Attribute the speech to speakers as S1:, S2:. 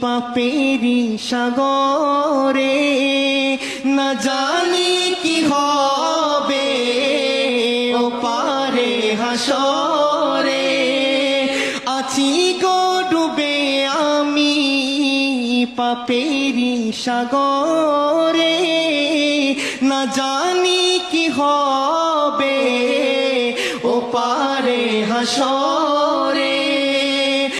S1: পাপেরি সাগরে না জানি কি হবে, ও পারে হাসরে। আছি গো ডুবে আমি পাপেরি সাগরে, না জানি কি হবে, ও পারে হাসরে।